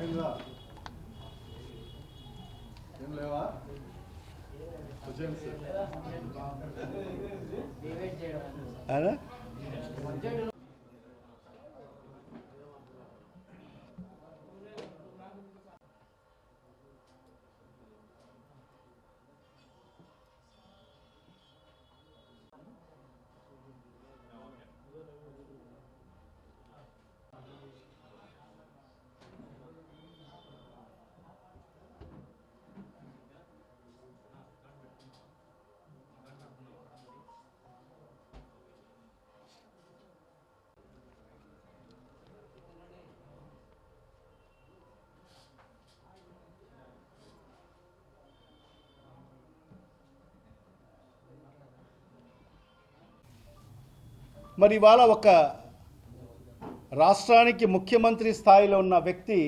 ఏం లేవా? వచ్చేయండి సార్. మరి ఇవాళ ఒక రాష్ట్రానికి ముఖ్యమంత్రి స్థాయిలో ఉన్న వ్యక్తి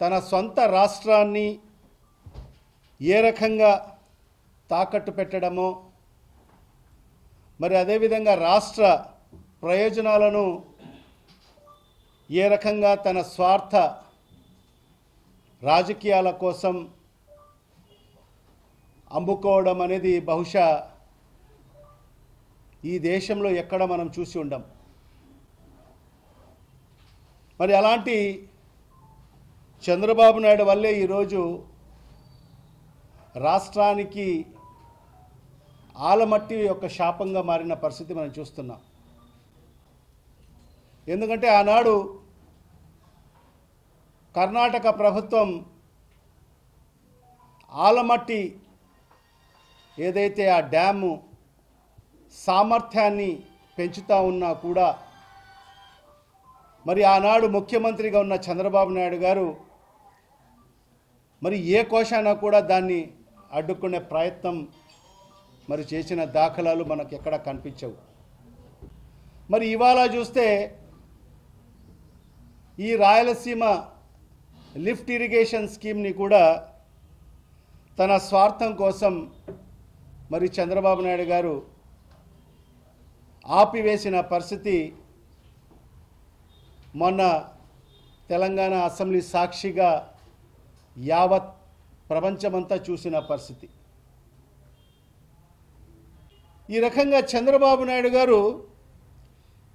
తన సొంత రాష్ట్రాన్ని ఏ రకంగా తాకట్టు పెట్టడమో మరి అదేవిధంగా రాష్ట్ర ప్రయోజనాలను ఏ రకంగా తన స్వార్థ రాజకీయాల కోసం అమ్ముకోవడం అనేది బహుశా ఈ దేశంలో ఎక్కడ మనం చూసి ఉండం? మరి అలాంటి చంద్రబాబు నాయుడు వల్లే ఈరోజు రాష్ట్రానికి ఆలమట్టి యొక్క శాపంగా మారిన పరిస్థితి మనం చూస్తున్నాం. ఎందుకంటే ఆనాడు కర్ణాటక ప్రభుత్వం ఆలమట్టి ఏదైతే ఆ డ్యాము సామర్థ్యాన్ని పెంచుతా ఉన్నా కూడా మరి ఆనాడు ముఖ్యమంత్రిగా ఉన్న చంద్రబాబు నాయుడు గారు మరి ఏ కోశాన కూడా దాన్ని అడ్డుకునే ప్రయత్నం మరి చేసిన దాఖలాలు మనకు ఎక్కడ కనిపించవు. మరి ఇవాళ చూస్తే ఈ రాయలసీమ లిఫ్ట్ ఇరిగేషన్ స్కీమ్ని కూడా తన స్వార్థం కోసం మరి చంద్రబాబు నాయుడు గారు ఆపివేసిన పరిస్థితి మొన్న తెలంగాణ అసెంబ్లీ సాక్షిగా యావత్ ప్రపంచమంతా చూసిన పరిస్థితి. ఈ రకంగా చంద్రబాబు నాయుడు గారు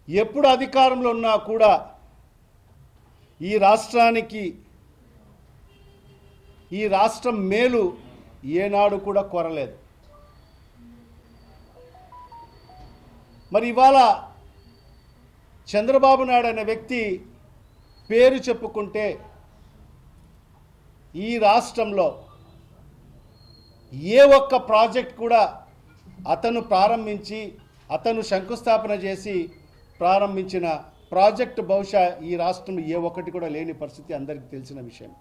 ఎప్పుడు అధికారంలో ఉన్నా కూడా ఈ రాష్ట్రానికి ఈ రాష్ట్రం మేలు ఏనాడు కూడా కోరలేదు. మరి ఇవాళ చంద్రబాబు నాయుడు అనే వ్యక్తి పేరు చెప్పుకుంటే ఈ రాష్ట్రంలో ఏ ఒక్క ప్రాజెక్ట్ కూడా అతను ప్రారంభించి అతను శంకుస్థాపన చేసి ప్రారంభించిన ప్రాజెక్ట్ బహుశా ఈ రాష్ట్రంలో ఏ ఒక్కటి కూడా లేని పరిస్థితి అందరికీ తెలిసిన విషయం.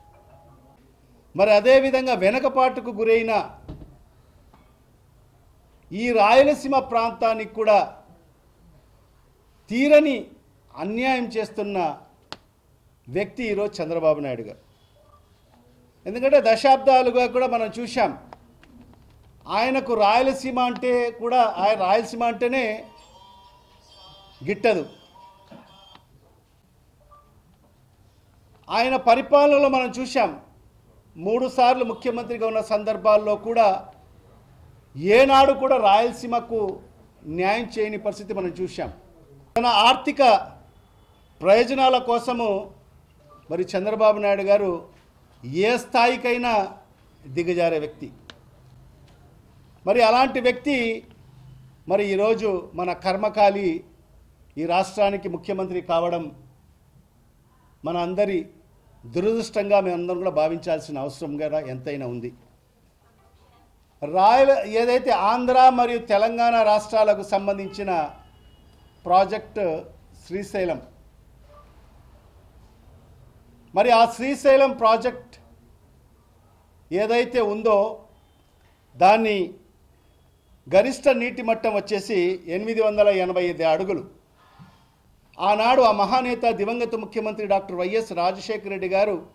మరి అదేవిధంగా వెనకపాటుకు గురైన ఈ రాయలసీమ ప్రాంతానికి కూడా తీరని అన్యాయం చేస్తున్న వ్యక్తి ఈరోజు చంద్రబాబు నాయుడు గారు. ఎందుకంటే దశాబ్దాలుగా కూడా మనం చూశాం ఆయనకు రాయలసీమ అంటే కూడా ఆయన రాయలసీమ అంటేనే గిట్టదు. ఆయన పరిపాలనలో మనం చూశాం మూడు సార్లు ముఖ్యమంత్రిగా ఉన్న సందర్భాల్లో కూడా ఏనాడు కూడా రాయలసీమకు న్యాయం చేయని పరిస్థితి మనం చూశాం. తన ఆర్థిక ప్రయోజనాల కోసము మరి చంద్రబాబు నాయుడు గారు ఏ స్థాయికైనా దిగజారే వ్యక్తి. మరి అలాంటి వ్యక్తి మరి ఈరోజు మన కర్మకాలి ఈ రాష్ట్రానికి ముఖ్యమంత్రి కావడం మన అందరి దురదృష్టంగా మేమందరం కూడా భావించాల్సిన అవసరం కూడా ఎంతైనా ఉంది. రాయల ఏదైతే ఆంధ్ర మరియు తెలంగాణ రాష్ట్రాలకు సంబంధించిన ప్రాజెక్ట్ శ్రీశైలం. మరి ఆ శ్రీశైలం ప్రాజెక్ట్ ఏదైతే ఉందో దాన్ని గరిష్ట నీటి మట్టం వచ్చేసి ఎనిమిది వందల ఎనభై ఐదు అడుగులు. ఆనాడు ఆ మహానేత దివంగత ముఖ్యమంత్రి డాక్టర్ వైఎస్ రాజశేఖర రెడ్డి గారు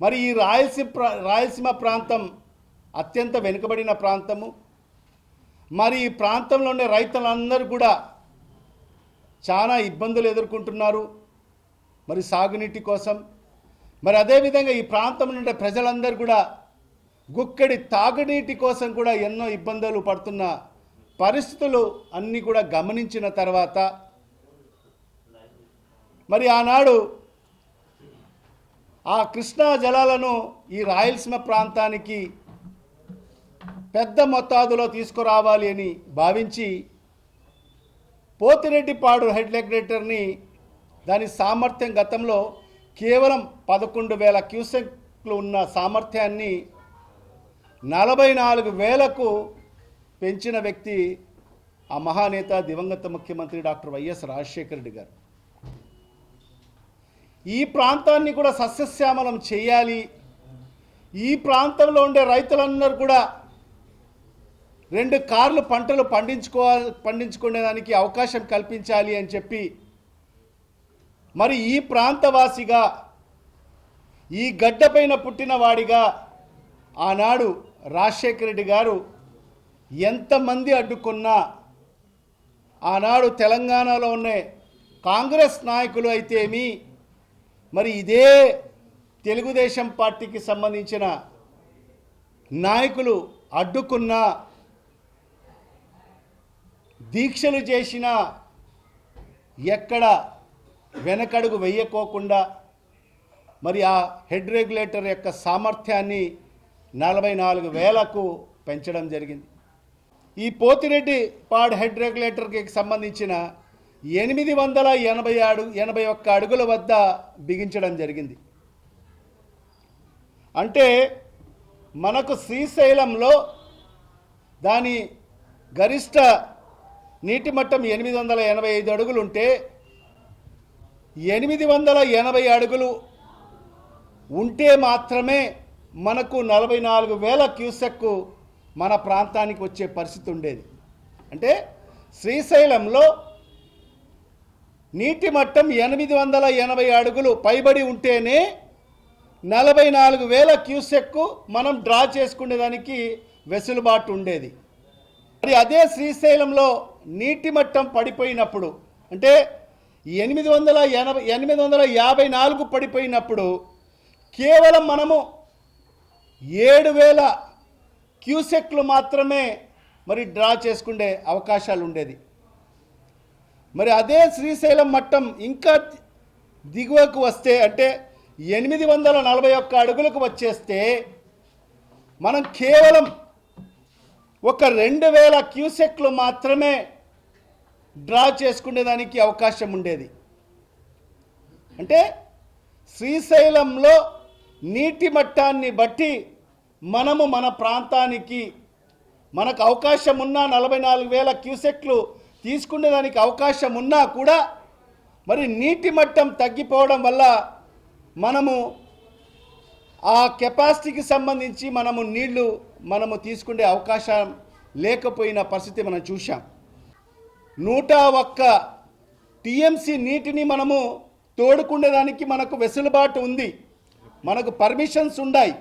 మరి ఈ రాయలసీమ ప్రా- రాయలసీమ ప్రాంతం అత్యంత వెనుకబడిన ప్రాంతము. మరి ఈ ప్రాంతంలో ఉండే రైతులందరూ కూడా చాలా ఇబ్బందులు ఎదుర్కొంటున్నారు. మరి సాగునీటి కోసం. మరి అదేవిధంగా ఈ ప్రాంతంలో ఉండే ప్రజలందరూ కూడా గుక్కడి తాగునీటి కోసం కూడా ఎన్నో ఇబ్బందులు పడుతున్న పరిస్థితులు అన్నీ కూడా గమనించిన తర్వాత మరి ఆనాడు ఆ కృష్ణా జలాలను ఈ రాయలసీమ ప్రాంతానికి పెద్ద మొత్తాదులో తీసుకురావాలి అని భావించి పోతిరెడ్డిపాడు హెడ్ రెగ్యులేటర్ని దాని సామర్థ్యం గతంలో కేవలం పదకొండు వేల క్యూసెక్లు ఉన్న సామర్థ్యాన్ని నలభై నాలుగు వేలకు పెంచిన వ్యక్తి ఆ మహానేత దివంగత ముఖ్యమంత్రి డాక్టర్ వైఎస్ రాజశేఖర రెడ్డి గారు. ఈ ప్రాంతాన్ని కూడా సస్యశ్యామలం చేయాలి. ఈ ప్రాంతంలో ఉండే రైతులందరూ కూడా రెండు కార్లు పంటలు పండించుకో పండించుకునేదానికి అవకాశం కల్పించాలి అని చెప్పి మరి ఈ ప్రాంతవాసిగా ఈ గడ్డపైన పుట్టినవాడిగా ఆనాడు రాజశేఖర రెడ్డి గారు ఎంతమంది అడ్డుకున్నా ఆనాడు తెలంగాణలో ఉన్న కాంగ్రెస్ నాయకులు అయితేమి మరి ఇదే తెలుగుదేశం పార్టీకి సంబంధించిన నాయకులు అడ్డుకున్నా దీక్షలు చేసిన ఎక్కడ వెనకడుగు వెయ్యకోకుండా మరి ఆ హెడ్ రెగ్యులేటర్ యొక్క సామర్థ్యాన్ని నలభై నాలుగు వేలకు పెంచడం జరిగింది. ఈ పోతిరెడ్డి పాడ్ హెడ్ రెగ్యులేటర్కి సంబంధించిన ఎనిమిది వందల ఎనభై అడు ఎనభై ఒక్క అడుగుల వద్ద బిగించడం జరిగింది. అంటే మనకు శ్రీశైలంలో దాని గరిష్ట నీటి మట్టం ఎనిమిది వందల ఎనభై ఐదు అడుగులు ఉంటే ఎనిమిది వందల ఎనభై అడుగులు ఉంటే మాత్రమే మనకు నలభై నాలుగు వేల క్యూసెక్ మన ప్రాంతానికి వచ్చే పరిస్థితి ఉండేది. అంటే శ్రీశైలంలో నీటి మట్టం ఎనిమిది వందల ఎనభై అడుగులు పైబడి ఉంటేనే నలభై నాలుగు వేల క్యూసెక్ మనం డ్రా చేసుకునేదానికి వెసులుబాటు ఉండేది. మరి అదే శ్రీశైలంలో నీటి మట్టం పడిపోయినప్పుడు అంటే ఎనిమిది వందల ఎనభై ఎనిమిది వందల యాభై నాలుగు పడిపోయినప్పుడు కేవలం మనము ఏడు వేల క్యూసెక్లు మాత్రమే మరి డ్రా చేసుకునే అవకాశాలు ఉండేది. మరి అదే శ్రీశైలం మట్టం ఇంకా దిగువకు వస్తే అంటే ఎనిమిది వందల నలభై ఒక్క అడుగులకు వచ్చేస్తే మనం కేవలం ఒక రెండు వేల క్యూసెక్లు మాత్రమే డ్రా చేసుకునేదానికి అవకాశం ఉండేది. అంటే శ్రీశైలంలో నీటి మట్టాన్ని బట్టి మనము మన ప్రాంతానికి మనకు అవకాశం ఉన్నా నలభై నాలుగు వేల క్యూసెక్లు తీసుకునేదానికి అవకాశం ఉన్నా కూడా మరి నీటి మట్టం తగ్గిపోవడం వల్ల మనము ఆ కెపాసిటీకి సంబంధించి మనము నీళ్ళు మనము తీసుకునే అవకాశం లేకపోయిన పరిస్థితి మనం చూసాం నూట ఒక్క టీఎంసీ నీటిని మనము తోడుకునేదానికి మనకు వెసులుబాటు ఉంది. మనకు పర్మిషన్స్ ఉన్నాయి.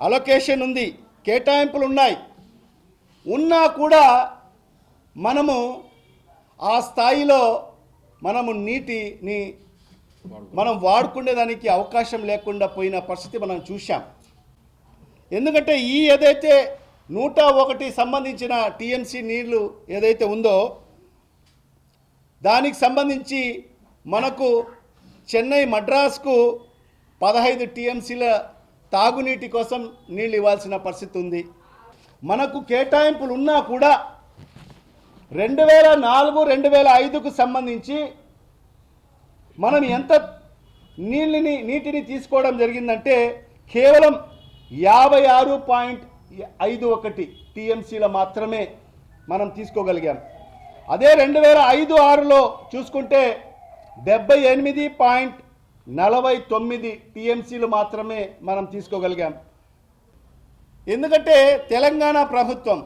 అలొకేషన్ ఉంది. కేటాయింపులు ఉన్నాయి. ఉన్నా కూడా మనము ఆ స్థాయిలో మనము నీటిని మనం వాడుకునేదానికి అవకాశం లేకుండా పోయిన పరిస్థితి మనం చూశాం. ఎందుకంటే ఈ ఏదైతే నూట ఒకటి సంబంధించిన టీఎంసీ నీళ్ళు ఏదైతే ఉందో దానికి సంబంధించి మనకు చెన్నై మద్రాస్కు పదహైదు టీఎంసీల తాగునీటి కోసం నీళ్ళు ఇవ్వాల్సిన పరిస్థితి ఉంది. మనకు కేటాయింపులు ఉన్నా కూడా రెండు వేల నాలుగు రెండు వేల ఐదుకు సంబంధించి మనం ఎంత నీళ్ళని నీటిని తీసుకోవడం జరిగిందంటే కేవలం యాభై ఆరు పాయింట్ ఐదు ఒకటి టీఎంసీల మాత్రమే మనం తీసుకోగలిగాం. అదే రెండు వేల ఐదు ఆరులో చూసుకుంటే డెబ్బై ఎనిమిది పాయింట్ నలభై తొమ్మిది టీఎంసీలు మాత్రమే మనం తీసుకోగలిగాం. ఎందుకంటే తెలంగాణ ప్రభుత్వం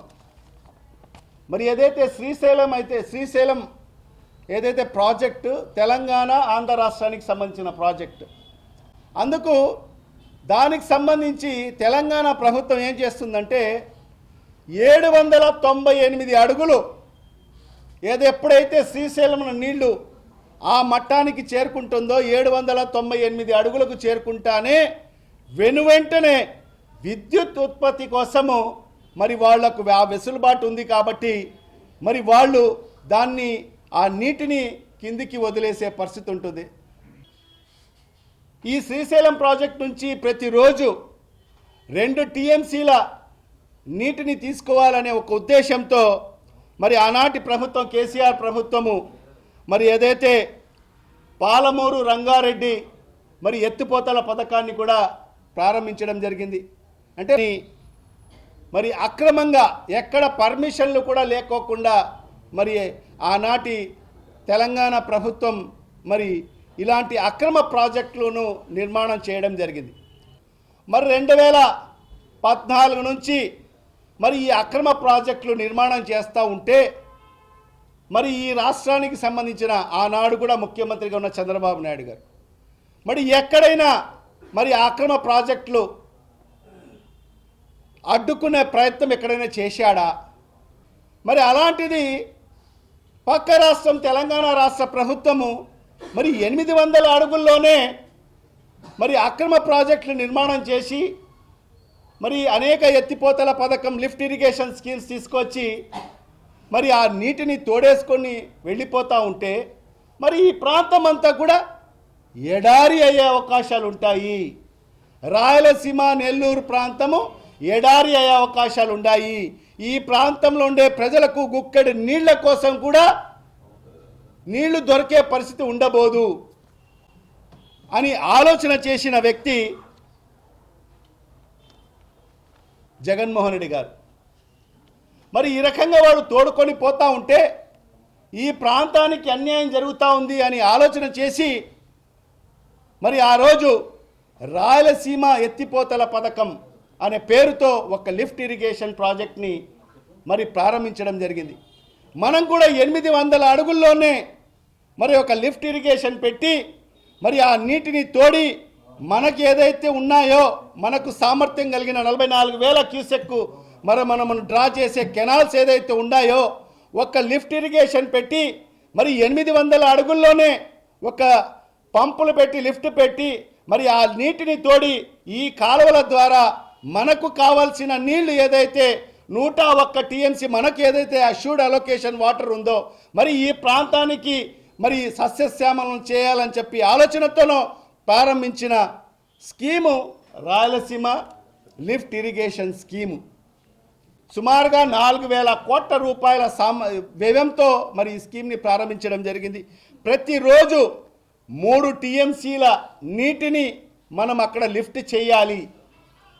మరి ఏదైతే శ్రీశైలం అయితే శ్రీశైలం ఏదైతే ప్రాజెక్టు తెలంగాణ ఆంధ్ర రాష్ట్రానికి సంబంధించిన ప్రాజెక్టు. అందుకు దానికి సంబంధించి తెలంగాణ ప్రభుత్వం ఏం చేస్తుందంటే ఏడు వందల తొంభై ఎనిమిది అడుగులు ఏదో ఎప్పుడైతే శ్రీశైలం నీళ్ళు ఆ మట్టానికి చేరుకుంటుందో ఏడు వందల తొంభై ఎనిమిది అడుగులకు చేరుకుంటానే వెనువెంటనే విద్యుత్ ఉత్పత్తి కోసము మరి వాళ్ళకు ఆ వెసులుబాటు ఉంది కాబట్టి మరి వాళ్ళు దాన్ని ఆ నీటిని కిందికి వదిలేసే పరిస్థితి ఉంటుంది. ఈ శ్రీశైలం ప్రాజెక్ట్ నుంచి ప్రతిరోజు రెండు టీఎంసీల నీటిని తీసుకోవాలనే ఒక ఉద్దేశంతో మరి ఆనాటి ప్రభుత్వం కేసీఆర్ ప్రభుత్వము మరి ఏదైతే పాలమూరు రంగారెడ్డి మరి ఎత్తిపోతల పథకాన్ని కూడా ప్రారంభించడం జరిగింది. అంటే మరి అక్రమంగా ఎక్కడ పర్మిషన్లు కూడా లేకోకుండా మరి ఆనాటి తెలంగాణ ప్రభుత్వం మరి ఇలాంటి అక్రమ ప్రాజెక్టులను నిర్మాణం చేయడం జరిగింది. మరి రెండు వేల పద్నాలుగు నుంచి మరి ఈ అక్రమ ప్రాజెక్టులు నిర్మాణం చేస్తూ ఉంటే మరి ఈ రాష్ట్రానికి సంబంధించిన ఆనాడు కూడా ముఖ్యమంత్రిగా ఉన్న చంద్రబాబు నాయుడు గారు. మరి ఎక్కడైనా మరి అక్రమ ప్రాజెక్టులు అడ్డుకునే ప్రయత్నం ఎక్కడైనా చేశాడా? మరి అలాంటిది పక్క రాష్ట్రం తెలంగాణ రాష్ట్ర ప్రభుత్వము మరి ఎనిమిది వందల అడుగుల్లోనే మరి అక్రమ ప్రాజెక్టులు నిర్మాణం చేసి మరి అనేక ఎత్తిపోతల పథకం లిఫ్ట్ ఇరిగేషన్ స్కీమ్స్ తీసుకొచ్చి మరి ఆ నీటిని తోడేసుకొని వెళ్ళిపోతూ ఉంటే మరి ఈ ప్రాంతం అంతా కూడా ఎడారి అయ్యే అవకాశాలు ఉంటాయి. రాయలసీమ నెల్లూరు ప్రాంతము ఎడారి అయ్యే అవకాశాలు ఉన్నాయి ఈ ప్రాంతంలో ఉండే ప్రజలకు గుక్కడి నీళ్ళ కోసం కూడా నీళ్ళు దొరికే పరిస్థితి ఉండబోదు అని ఆలోచన చేసిన వ్యక్తి జగన్మోహన్ రెడ్డి గారు. మరి ఈ రకంగా వాడు తోడుకొని పోతా ఉంటే ఈ ప్రాంతానికి అన్యాయం జరుగుతూ ఉంది అని ఆలోచన చేసి మరి ఆ రోజు రాయలసీమ ఎత్తిపోతల పథకం అనే పేరుతో ఒక లిఫ్ట్ ఇరిగేషన్ ప్రాజెక్ట్ని మరి ప్రారంభించడం జరిగింది. మనం కూడా ఎనిమిది వందల అడుగుల్లోనే మరి ఒక లిఫ్ట్ ఇరిగేషన్ పెట్టి మరి ఆ నీటిని తోడి మనకి ఏదైతే ఉన్నాయో మనకు సామర్థ్యం కలిగిన నలభై నాలుగు వేల క్యూసెక్కు మరి మనం డ్రా చేసే కెనాల్స్ ఏదైతే ఉన్నాయో ఒక లిఫ్ట్ ఇరిగేషన్ పెట్టి మరి ఎనిమిది వందల అడుగుల్లోనే ఒక పంపులు పెట్టి లిఫ్ట్ పెట్టి మరి ఆ నీటిని తోడి ఈ కాలువల ద్వారా మనకు కావాల్సిన నీళ్ళు ఏదైతే నూట ఒక్క టీఎంసీ మనకు ఏదైతే అష్యూర్డ్ అలొకేషన్ వాటర్ ఉందో మరి ఈ ప్రాంతానికి మరి సస్యశ్యామలం చేయాలని చెప్పి ఆలోచనతోనో ప్రారంభించిన scheme Rayalaseema lift irrigation scheme. సుమారుగా నాలుగు వేల కోట్ల రూపాయల సామ వ్యయంతో మరి ఈ స్కీమ్ని ప్రారంభించడం జరిగింది. ప్రతిరోజు మూడు టీఎంసీల నీటిని మనం అక్కడ లిఫ్ట్ చేయాలి.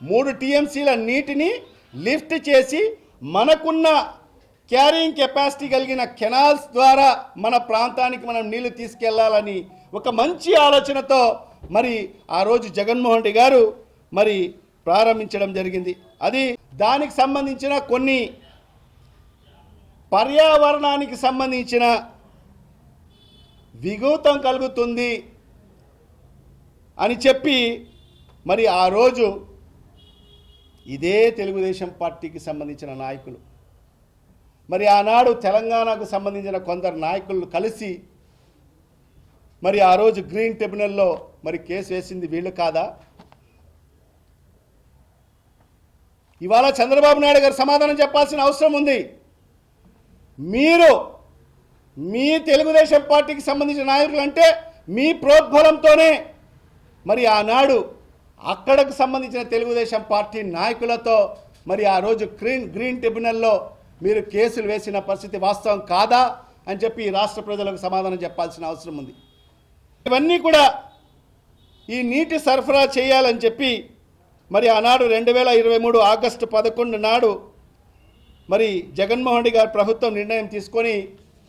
మూడు టీఎంసీల నీటిని లిఫ్ట్ చేసి మనకున్న క్యారింగ్ కెపాసిటీ కలిగిన కెనాల్స్ ద్వారా మన ప్రాంతానికి మనం నీళ్ళు తీసుకెళ్ళాలని ఒక మంచి ఆలోచనతో మరి ఆ రోజు జగన్మోహన్ రెడ్డి గారు మరి ప్రారంభించడం జరిగింది. అది దానికి సంబంధించిన కొన్ని పర్యావరణానికి సంబంధించిన విఘూతం కలుగుతుంది అని చెప్పి మరి ఆ రోజు ఇదే తెలుగుదేశం పార్టీకి సంబంధించిన నాయకులు. మరి ఆనాడు తెలంగాణకు సంబంధించిన కొందరు నాయకులు కలిసి మరి ఆ రోజు గ్రీన్ ట్రిబ్యునల్లో మరి కేసు వేసింది వీళ్ళు కాదా? ఇవాళ చంద్రబాబు నాయుడు గారు సమాధానం చెప్పాల్సిన అవసరం ఉంది. మీరు మీ తెలుగుదేశం పార్టీకి సంబంధించిన నాయకులు అంటే మీ ప్రోద్బలంతోనే మరి ఆనాడు అక్కడకు సంబంధించిన తెలుగుదేశం పార్టీ నాయకులతో మరి ఆ రోజు గ్రీన్ గ్రీన్ ట్రిబ్యునల్లో మీరు కేసులు వేసిన పరిస్థితి వాస్తవం కాదా అని చెప్పి రాష్ట్ర ప్రజలకు సమాధానం చెప్పాల్సిన అవసరం ఉంది. ఇవన్నీ కూడా ఈ నీటి సరఫరా చేయాలని చెప్పి మరి ఆనాడు రెండు వేల ఇరవై మూడు ఆగస్టు పదకొండు నాడు మరి జగన్మోహన్ రెడ్డి గారి ప్రభుత్వం నిర్ణయం తీసుకొని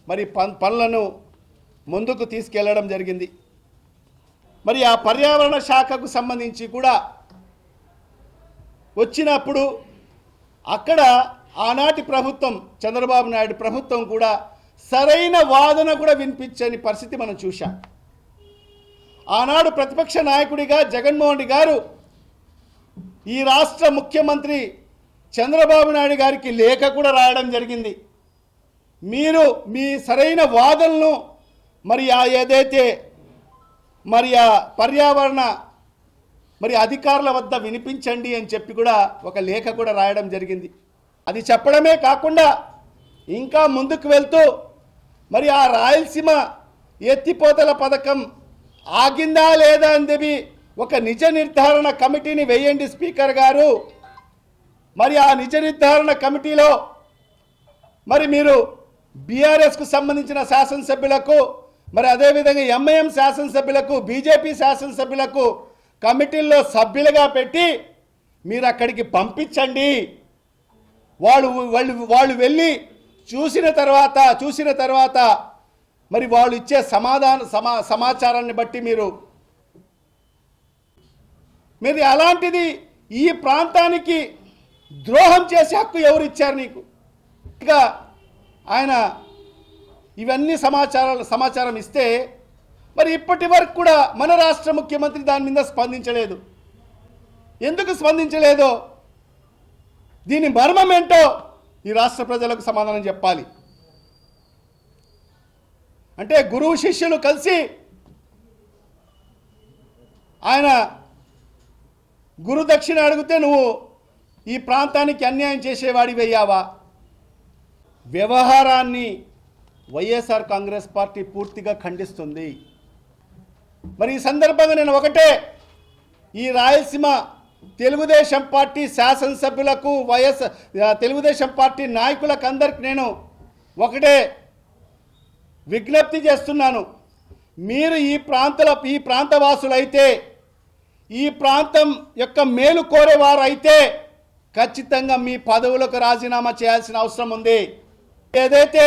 మరి పన్ పనులను ముందుకు తీసుకెళ్ళడం జరిగింది. మరి ఆ పర్యావరణ శాఖకు సంబంధించి కూడా వచ్చినప్పుడు అక్కడ ఆనాటి ప్రభుత్వం చంద్రబాబు నాయుడు ప్రభుత్వం కూడా సరైన వాదన కూడా వినిపించని పరిస్థితి మనం చూశాం. ఆనాడు ప్రతిపక్ష నాయకుడిగా జగన్మోహన్ రెడ్డి గారు ఈ రాష్ట్ర ముఖ్యమంత్రి చంద్రబాబు నాయుడు గారికి లేఖ కూడా రాయడం జరిగింది. మీరు మీ సరైన వాదనను మరి ఆ ఏదైతే మరి ఆ పర్యావరణ మరి అధికారుల వద్ద వినిపించండి అని చెప్పి కూడా ఒక లేఖ కూడా రాయడం జరిగింది. అది చెప్పడమే కాకుండా ఇంకా ముందుకు వెళ్తూ మరి ఆ రాయలసీమ ఎత్తిపోతల పథకం ఆగిందా లేదా అని చెప్పి ఒక నిజ నిర్ధారణ కమిటీని వేయండి స్పీకర్ గారు. మరి ఆ నిజ నిర్ధారణ కమిటీలో మరి మీరు బీఆర్ఎస్కు సంబంధించిన శాసనసభ్యులకు మరి అదేవిధంగా ఎంఐఎం శాసనసభ్యులకు బీజేపీ శాసనసభ్యులకు కమిటీల్లో సభ్యులుగా పెట్టి మీరు అక్కడికి పంపించండి. వాళ్ళు వాళ్ళు వాళ్ళు వెళ్ళి చూసిన తర్వాత చూసిన తర్వాత మరి వాళ్ళు ఇచ్చే సమాధాన సమా సమాచారాన్ని బట్టి మీరు మీరు అలాంటిది ఈ ప్రాంతానికి ద్రోహం చేసే హక్కు ఎవరు ఇచ్చారు నీకు? ఇంకా ఆయన ఇవన్నీ సమాచారాలు సమాచారం ఇస్తే మరి ఇప్పటి వరకు కూడా మన రాష్ట్ర ముఖ్యమంత్రి దాని మీద స్పందించలేదు. ఎందుకు స్పందించలేదో? దీని మర్మం ఏంటో ఈ రాష్ట్ర ప్రజలకు సమాధానం చెప్పాలి. అంటే గురువు శిష్యులు కలిసి ఆయన గురు దక్షిణ అడిగితే నువ్వు ఈ ప్రాంతానికి అన్యాయం చేసేవాడివయ్యావా? వ్యవహారాన్ని వైఎస్ఆర్ కాంగ్రెస్ పార్టీ పూర్తిగా ఖండిస్తుంది. మరి ఈ సందర్భంగా నేను ఒకటే ఈ రాయలసీమ తెలుగుదేశం పార్టీ శాసనసభ్యులకు వైఎస్ తెలుగుదేశం పార్టీ నాయకులకు అందరికి నేను ఒకటే విజ్ఞప్తి చేస్తున్నాను. మీరు ఈ ప్రాంతాల ఈ ప్రాంతవాసులైతే ఈ ప్రాంతం యొక్క మేలు కోరేవారు అయితే ఖచ్చితంగా మీ పదవులకు రాజీనామా చేయాల్సిన అవసరం ఉంది. ఏదైతే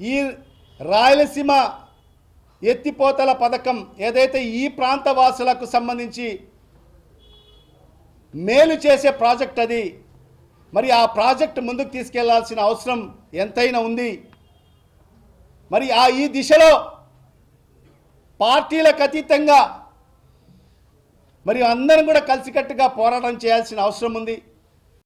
ఈ రాయలసీమ ఎత్తిపోతల పథకం ఏదైతే ఈ ప్రాంత వాసులకు సంబంధించి మేలు చేసే ప్రాజెక్ట్ అది మరి ఆ ప్రాజెక్ట్ ముందుకు తీసుకెళ్ళాల్సిన అవసరం ఎంతైనా ఉంది. మరి ఆ ఈ దిశలో పార్టీలకు అతీతంగా మరి అందరం కూడా కలిసికట్టుగా పోరాటం చేయాల్సిన అవసరం ఉంది.